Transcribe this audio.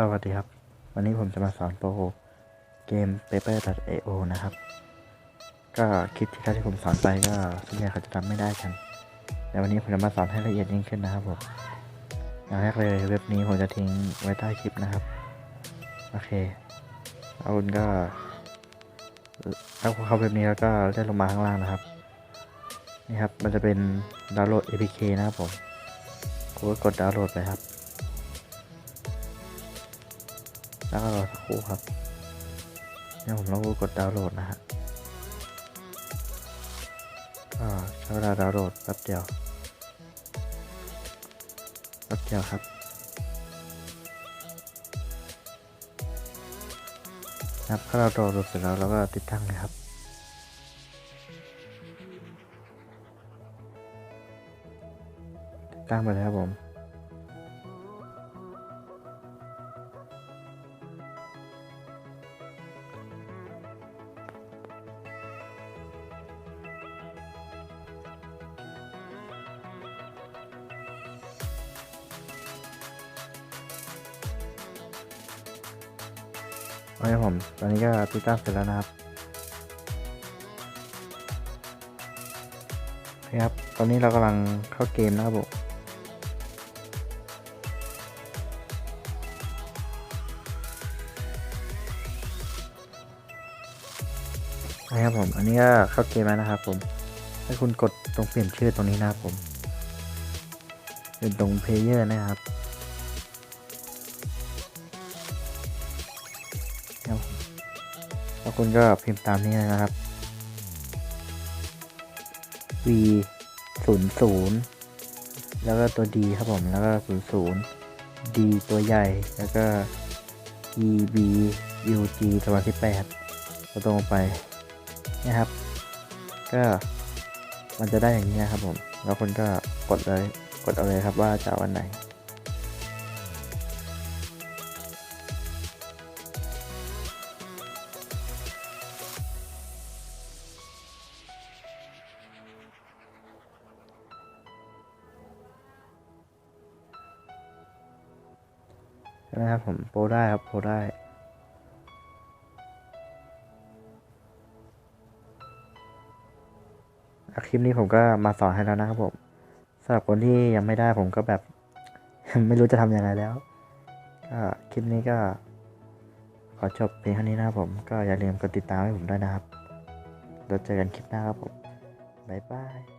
สวัสดีครับ วันนี้ผมจะมาสอนโปรเกม paper.io นะครับ ก็คลิปที่แล้วที่ผมสอนไปก็ส่วนใหญ่เขาจะทำไม่ได้กัน แต่วันนี้ผมจะมาสอนให้ละเอียดยิ่งขึ้นนะครับผมอย่างแรกเลยเว็บนี้ผมจะทิ้งไว้ใต้คลิปนะครับ โอเคเอาคุณก็ถ้าเข้าเว็บนี้แล้วก็เลื่อนลงมาข้างล่างนะครับ นี่ครับมันจะเป็นดาวน์โหลด APK นะครับผมก็กดดาวน์โหลดไปครับ แล้วก็รอสักครู่ครับเนี่ยผมต้องกดดาวน์โหลดนะฮะก็ใช้เวลาดาวน์โหลดแป๊บเดียวแป๊บเดียวครับครับถ้าเราดาวน์โหลดเสร็จแล้วเราก็ติดตั้งเลยครับติดตั้งไปเลยครับผม โอเคผมตอนนี้ก็ติดตั้งเสร็จแล้วนะครับโอเครับ ตอนนี้เรากำลังเข้าเกมนะครับผมนะครับผม อันนี้ก็เข้าเกมแล้วนะครับผม ให้คุณกดตรงเปลี่ยนชื่อตรงนี้นะครับผมเป็นตรงเพลเยอร์นะครับ แล้วคุณก็พิมพ์ตามนี้นะครับ v ศูนย์ศูนย์แล้วก็ตัว d ครับผมแล้วก็ศูนย์ศูนย์ d ตัวใหญ่แล้วก็ e b u g ตัวที่แปดก็ตรงไปนะครับ ก็มันจะได้อย่างนี้นะครับผม แล้วคุณก็กดเลยกดเอาเลยครับว่าจะเอาอันไหน ใช่ไหมครับผมโปรได้ครับโปรได้คลิปนี้ผมก็มาสอนให้แล้วนะครับผมสำหรับคนที่ยังไม่ได้ผมก็แบบ ไม่รู้จะทำยังไงแล้ว ก็คลิปนี้ก็ ขอจบเพียงเท่านี้นะครับผม ก็อย่าลืมกดติดตามให้ผมด้วยนะครับ แล้วเจอกันคลิปหน้าครับผม บ๊ายบาย